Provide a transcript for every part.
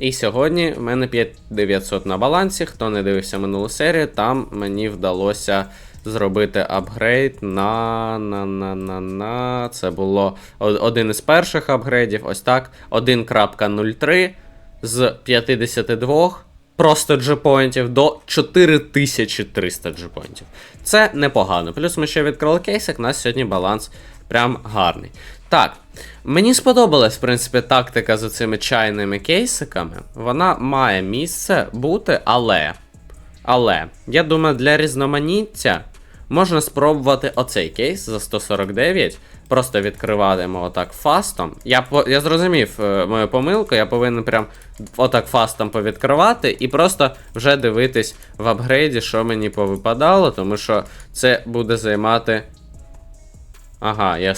І сьогодні в мене 5900 на балансі. Хто не дивився минулу серію, там мені вдалося зробити апгрейд на. на, на, на, на. Це було один із перших апгрейдів. Ось так. 1.03 з 52 просто джепоінтів до 4300 джепоінтів. Це непогано. Плюс ми ще відкрили кейсик, у нас сьогодні баланс прям гарний. Так, мені сподобалась, в принципі, тактика з цими чайними кейсиками. Вона має місце бути, але. Але, я думаю, для різноманіття можна спробувати оцей кейс за 149. Просто відкриваємо отак фастом. Я, я зрозумів е, мою помилку, я повинен прям отак фастом повідкривати і просто вже дивитись в апгрейді, що мені повипадало, тому що це буде займати Ага, я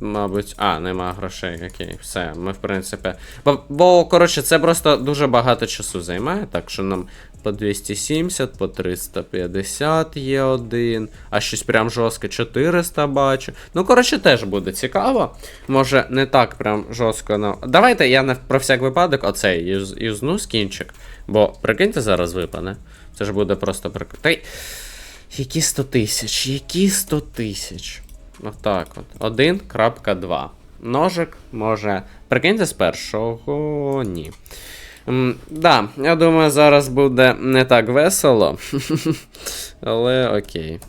мабуть. А, нема грошей, окей, все. Ми, в принципі. Бо, бо, коротше, це просто дуже багато часу займає, так що нам по 270, по 350 є один, а щось прям жорстке 400 бачу. Ну, коротше, теж буде цікаво. Може, не так прям жорстко на. Давайте я на, про всяк випадок оцей юз, юзну скінчик. Бо прикиньте, зараз випане. Це ж буде просто прик... Та й... Які 100 тисяч? Які 100 тисяч? Отак от. 1.2. Ножик може. Прикиньте з першого. Ні. М, да, я думаю, зараз буде не так весело. Але окей.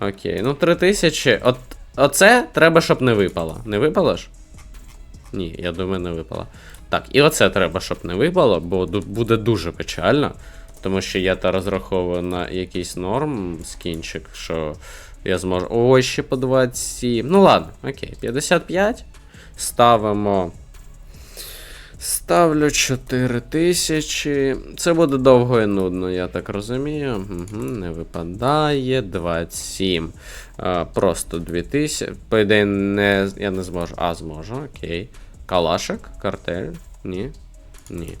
Окей. Ну, 3000. От, оце треба, щоб не випало. Не випало ж? Ні, я думаю, не випало. Так, і оце треба, щоб не випало, бо буде дуже печально. Тому що я та розраховую на якийсь норм скінчик, що я зможу. Ой, ще по 27. Ну ладно, окей, 55. Ставимо. Ставлю 4000. Це буде довго і нудно, я так розумію. Угу, не випадає. 27. А, просто 2000. По не, я не зможу. А, зможу, окей. Калашик, картель. Ні. Ні.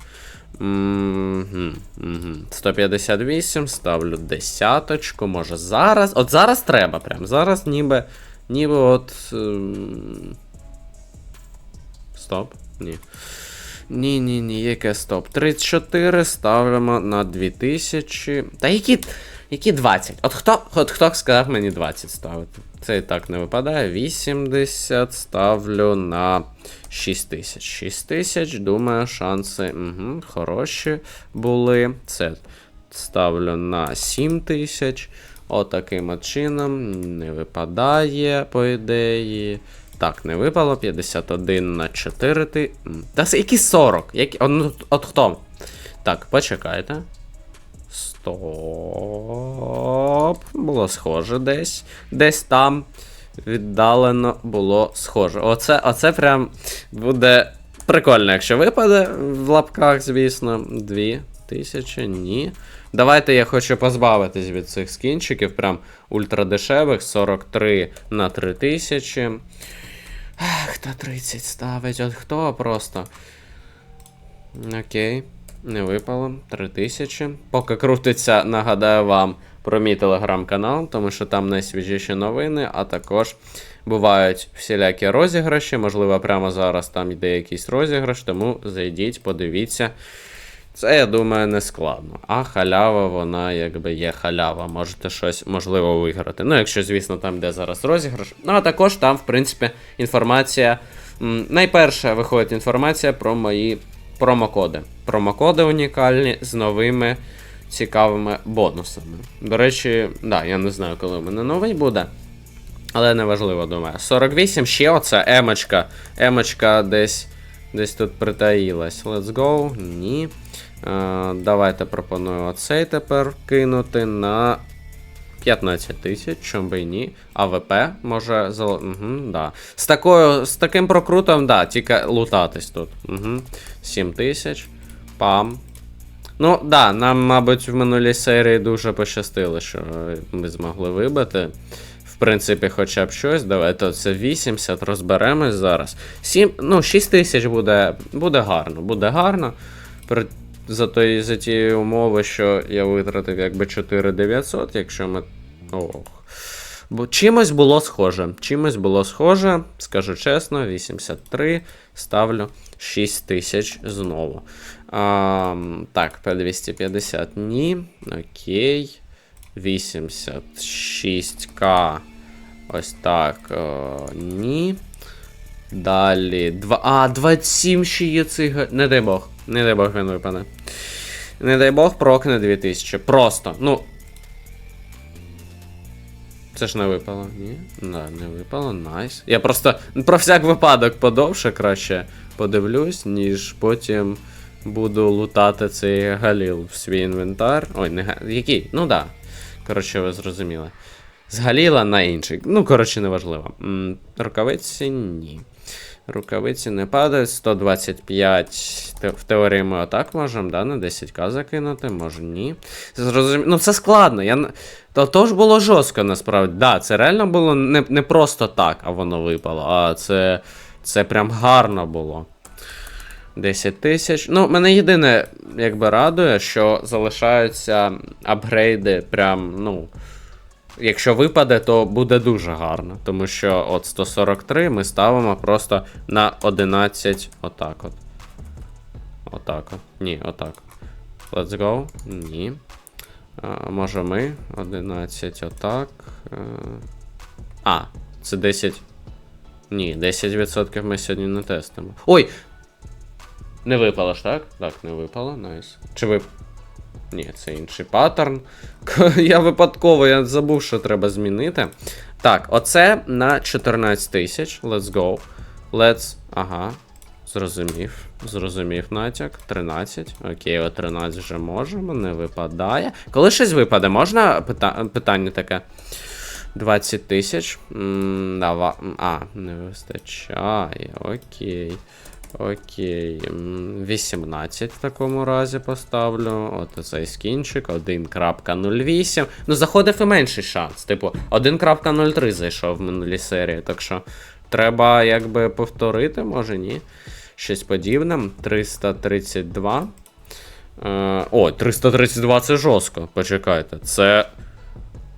Мгм, мгм. 158, ставлю десяточку, може зараз. От зараз треба прям. Зараз ніби. Ніби от. ем, Стоп. Ні. Ні, ні, ні, яке стоп. 34 ставимо на 2000. Та які. Які 20? От хто от хто сказав мені 20 ставити? Це і так не випадає. 80 ставлю на 6000. 6000, думаю, шанси угу, хороші були. Це ставлю на 7000. Отаким от чином. Не випадає, по ідеї. Так, не випало. 51 на 4. Ти... Та які 40? Які... От, от хто? Так, почекайте. Стоп. Було схоже десь. Десь там віддалено було схоже. Оце, оце прям буде прикольно, якщо випаде в лапках, звісно. Дві тисячі, ні. Давайте я хочу позбавитись від цих скінчиків, прям ультрадешевих, 43 на 3000. Ах, Хто 30 ставить? От хто просто. Окей, не випало. 3000. Поки крутиться, нагадаю вам про мій телеграм-канал, тому що там найсвіжіші новини, а також бувають всілякі розіграші. Можливо, прямо зараз там йде якийсь розіграш, тому зайдіть, подивіться. Це, я думаю, не складно. А халява, вона якби є халява. Можете щось можливо виграти. Ну, якщо, звісно, там йде зараз розіграш. Ну, а також там, в принципі, інформація. Найперше виходить інформація про мої промокоди. Промокоди унікальні з новими цікавими бонусами. До речі, да, я не знаю, коли у мене новий буде. Але неважливо, думаю. 48, ще оце емочка. Емочка десь десь тут притаїлась. Let's go. Ні. Е, давайте пропоную оцей тепер кинути на 15 тисяч, чому би ні. АВП може зал... Угу, да. З, такою, з таким прокрутом, да, тільки лутатись тут. Угу. 7 тисяч. Пам. Ну, да, нам, мабуть, в минулій серії дуже пощастило, що ми змогли вибити. В принципі, хоча б щось. Давайте це 80, розберемось зараз. 7, ну, 6 тисяч буде, буде гарно, буде гарно. За, тої, за тієї умови, що я витратив якби 4900, якщо ми. Ох. Бо чимось було схоже. Чимось було схоже, скажу чесно, 83 ставлю 6 тисяч знову. А, так, P250 ні. Окей. 86к. Ось так. О, ні. Далі. 2. А, 27 ще є цига. Не дай Бог. Не дай Бог він випаде. Не дай Бог, прокне 2000. Просто. Ну. Це ж не випало, ні? Да, не випало, найс. Я просто про всяк випадок подовше краще подивлюсь, ніж потім буду лутати цей галіл в свій інвентар. Ой, не га... який? Ну да. Коротше, ви зрозуміли. З галіла на інший. Ну, коротше, неважливо. Рукавиці ні. Рукавиці не падають. 125. В теорії ми отак можемо, да, на 10к закинути, може ні. Зрозуміло. Ну, це складно. Я... То, то ж було жорстко насправді. Да, це реально було не, не просто так, а воно випало. А це, це прям гарно було. 10 тисяч. Ну, мене єдине, якби радує, що залишаються апгрейди прям, ну. Якщо випаде, то буде дуже гарно. Тому що от 143 ми ставимо просто на 11. Отак от. Отак от. Ні, отак. Let's go. Ні. А, може ми. 11 отак. Е, А, це 10. Ні, 10% ми сьогодні не тестимо. Ой! Не випало ж, так? Так, не випало, найс. Чи вип... Ні, це інший паттерн. Я випадково, я забув, що треба змінити. Так, оце на 14 тисяч. Let's go. Let's. Ага. Зрозумів. Зрозумів натяк. 13. Окей, о 13 вже можемо, не випадає. Коли щось випаде, можна пита... питання таке? 20 тисяч. Дава... А, не вистачає. Окей. Окей. 18 в такому разі поставлю. От цей скінчик. 1.08. Ну, заходив і менший шанс. Типу, 1.03 зайшов в минулій серії. Так що треба якби повторити, може ні. Щось подібне. 332. Е, о, 332 це жорстко. Почекайте. Це.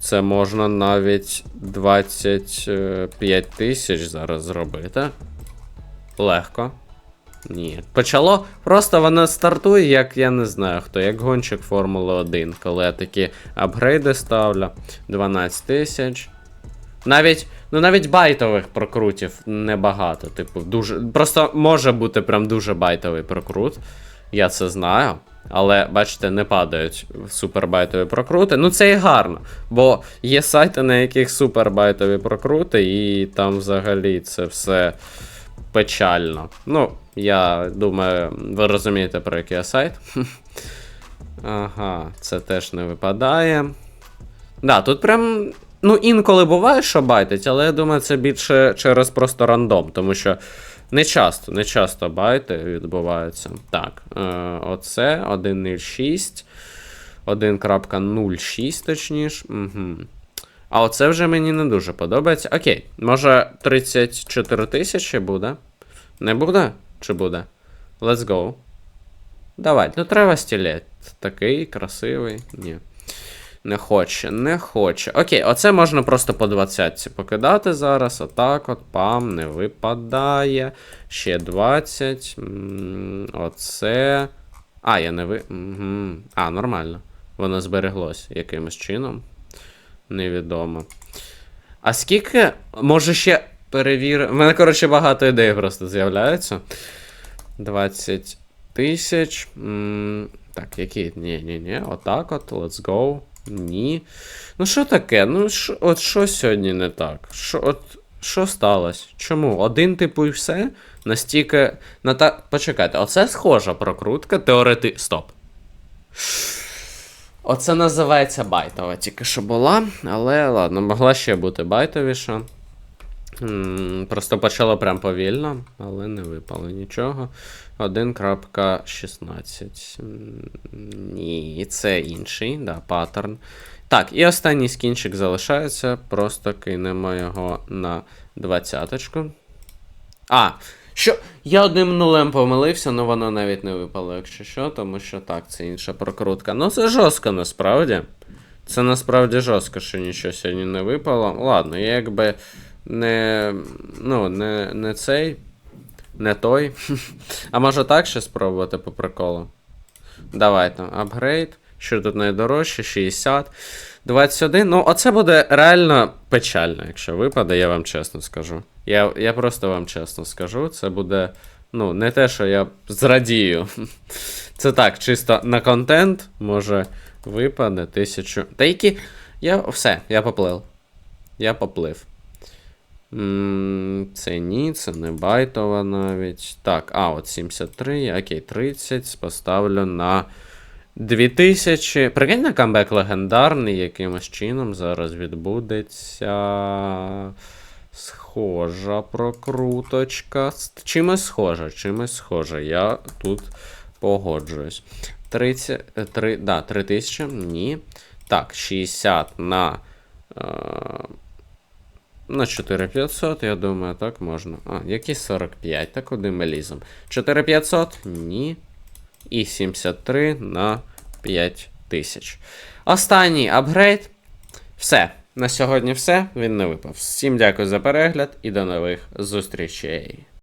Це можна навіть 25 тисяч зараз зробити. Легко. Ні. Почало. Просто воно стартує, як я не знаю хто, як гонщик Формули 1, коли я такі апгрейди ставлю. 12 тисяч. Навіть, ну навіть байтових прокрутів небагато. Типу, дуже. Просто може бути прям дуже байтовий прокрут. Я це знаю. Але, бачите, не падають супербайтові прокрути. Ну це і гарно. Бо є сайти, на яких супербайтові прокрути, і там взагалі це все печально. Ну, я думаю, ви розумієте, про який я сайт. Ага, це теж не випадає. Да, тут прям. Ну, інколи буває, що байтить, але я думаю, це більше через просто рандом, тому що не часто, не часто байти відбуваються. Так, е, оце 1.06. 1.06, точніше. Угу. А оце вже мені не дуже подобається. Окей, може 34 тисячі буде? Не буде? Чи буде? Let's go. Давай, ну треба стілет. Такий красивий. Ні. Не хоче, не хоче. Окей, оце можна просто по 20 покидати зараз. Отак от, пам, не випадає. Ще 20. М, Оце. А, я не ви. Угу. А, нормально. Воно збереглось якимось чином. Невідомо. А скільки. Може ще перевір. У мене, коротше, багато ідей просто з'являється. 20 тисяч. Так, які? Ні, ні, ні. Отак от, let's go. Ні. Ну що таке? Ну, шо, от що сьогодні не так? Що, от, що сталося? Чому? Один типу і все? Настільки. На та... Почекайте, оце схожа прокрутка, теорети. Стоп. Оце називається байтова, тільки що була, але ладно, могла ще бути байтовіша. Просто почало прям повільно, але не випало нічого. 1.16. Ні, це інший, да, паттерн. Так, і останній скінчик залишається. Просто кинемо його на двадцяточку. А, що? Я одним нулем помилився, але воно навіть не випало, якщо що, тому що так, це інша прокрутка. Ну, це жорстко насправді. Це насправді жорстко, що нічого сьогодні не випало. Ладно, я якби не. Ну, не, не цей. Не той. А може так ще спробувати по приколу? Давайте, апгрейд. Що тут найдорожче? 60. 21. Ну, оце буде реально печально, якщо випаде, я вам чесно скажу. Я, я просто вам чесно скажу. Це буде. Ну, не те, що я зрадію. Це так, чисто на контент може випаде тисячу. Та які. Я. Все, я поплив. Я поплив. Це ні, це не байтова навіть. Так, а, от 73, окей, 30 поставлю на 2000. Прикинь на камбек легендарний, якимось чином зараз відбудеться. Схожа прокруточка. Чимось схожа, чимось схожа. Я тут погоджуюсь. 30, е, 3, да, 3000, ні. Так, 60 на. На 4500, я думаю, так можна. А, який 45, так куди ми ліземо? 4500? Ні. І 73 на 5000. Останній апгрейд. Все. На сьогодні все. Він не випав. Всім дякую за перегляд і до нових зустрічей.